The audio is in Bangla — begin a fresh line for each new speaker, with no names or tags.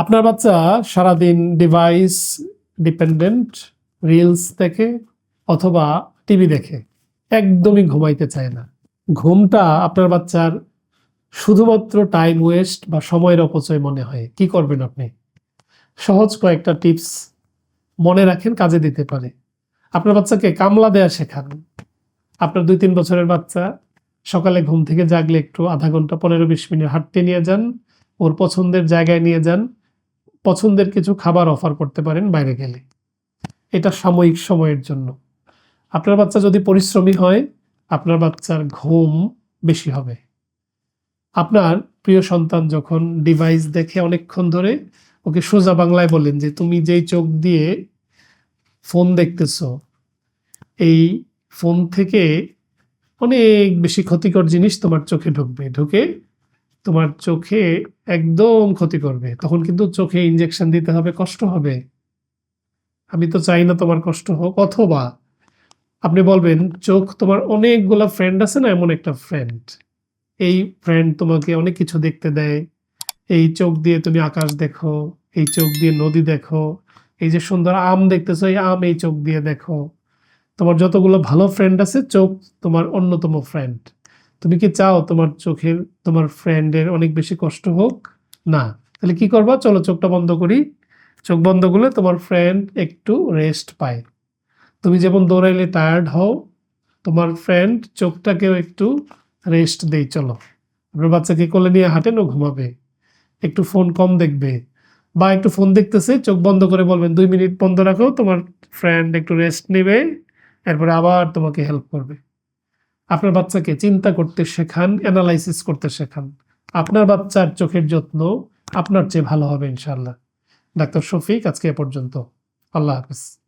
আপনার বাচ্চা সারাদিন ডিভাইস ডিপেন্ডেন্ট রিলস দেখে অথবা টিভি দেখে, একদমই ঘুমাইতে চায় না। ঘুমটা আপনার বাচ্চার শুধুমাত্র টাইম ওয়েস্ট বা সময়ের অপচয় মনে হয়। কি করবেন আপনি? সহজ কয়েকটা টিপস মনে রাখেন, কাজে দিতে পারে। আপনার বাচ্চাকে কামলা দেয়া শেখান। আপনার দুই তিন বছরের বাচ্চা সকালে ঘুম থেকে জাগলে একটু আধা ঘণ্টা, পনেরো বিশ মিনিট হাঁটতে নিয়ে যান, ওর পছন্দের জায়গায় নিয়ে যান। পছন্দের কিছু খাবার অফার করতে পারেন বাইরে গেলে। এটা সাময়িক সময়ের জন্য। আপনার বাচ্চা যদি পরিশ্রমী হয়, আপনার বাচ্চার ঘুম বেশি হবে। আপনার প্রিয় সন্তান যখন ডিভাইস দেখে অনেকক্ষণ ধরে, ওকে সোজা বাংলায় বলেন যে, তুমি যেই চোখ দিয়ে ফোন দেখতেছো, এই ফোন থেকে অনেক বেশি ক্ষতিকর জিনিস তোমার চোখে ঢুকবে। ঢুকে তোমার চোখে একদম ক্ষতি করবে। তখন কিন্তু চোখে ইঞ্জেকশন দিতে হবে, কষ্ট হবে। আমি তো চাই না তোমার কষ্ট হোক, অথবা আপনি বলবেন, চোখ তোমার অনেকগুলা ফ্রেন্ড আছে না, এমন একটা ফ্রেন্ড এই ফ্রেন্ড তোমাকে অনেক কিছু দেখতে দেয়। এই চোখ দিয়ে তুমি আকাশ দেখো, এই চোখ দিয়ে নদী দেখো, এই যে সুন্দর আম দেখতেছো, এই আম এই চোখ দিয়ে দেখো। তোমার যতগুলো ভালো ফ্রেন্ড আছে, চোখ তোমার অন্যতম ফ্রেন্ড তুমি কি চাও তোমার চোখের, তোমার ফ্রেন্ডের অনেক বেশি কষ্ট হোক? না। তাহলে কি করবা? চলো চোখটা বন্ধ করি। চোখ বন্ধ করলে তোমার ফ্রেন্ড একটু রেস্ট পায়। তুমি যেমন দৌড়াইলে টায়ার্ড হও, তোমার ফ্রেন্ড চোখটাকেও একটু রেস্ট দেই, চলো। আপনার বাচ্চাকে কোলে নিয়ে হাঁটেন, ও ঘুমাবে। একটু ফোন কম দেখবে। বা একটু ফোন দেখতেছে, চোখ বন্ধ করে বলবেন, দুই মিনিট বন্ধ রাখো, তোমার ফ্রেন্ড একটু রেস্ট নেবে, এরপরে আবার তোমাকে হেল্প করবে। আপনার বাচ্চাকে চিন্তা করতে শেখান অ্যানালাইসিস করতে শেখান। আপনার বাচ্চার চোখের যত্ন আপনার চেয়ে ভালো হবে ইনশাল্লাহ ডাক্তার শফিক, আজকে এ পর্যন্ত। আল্লাহ হাফিজ।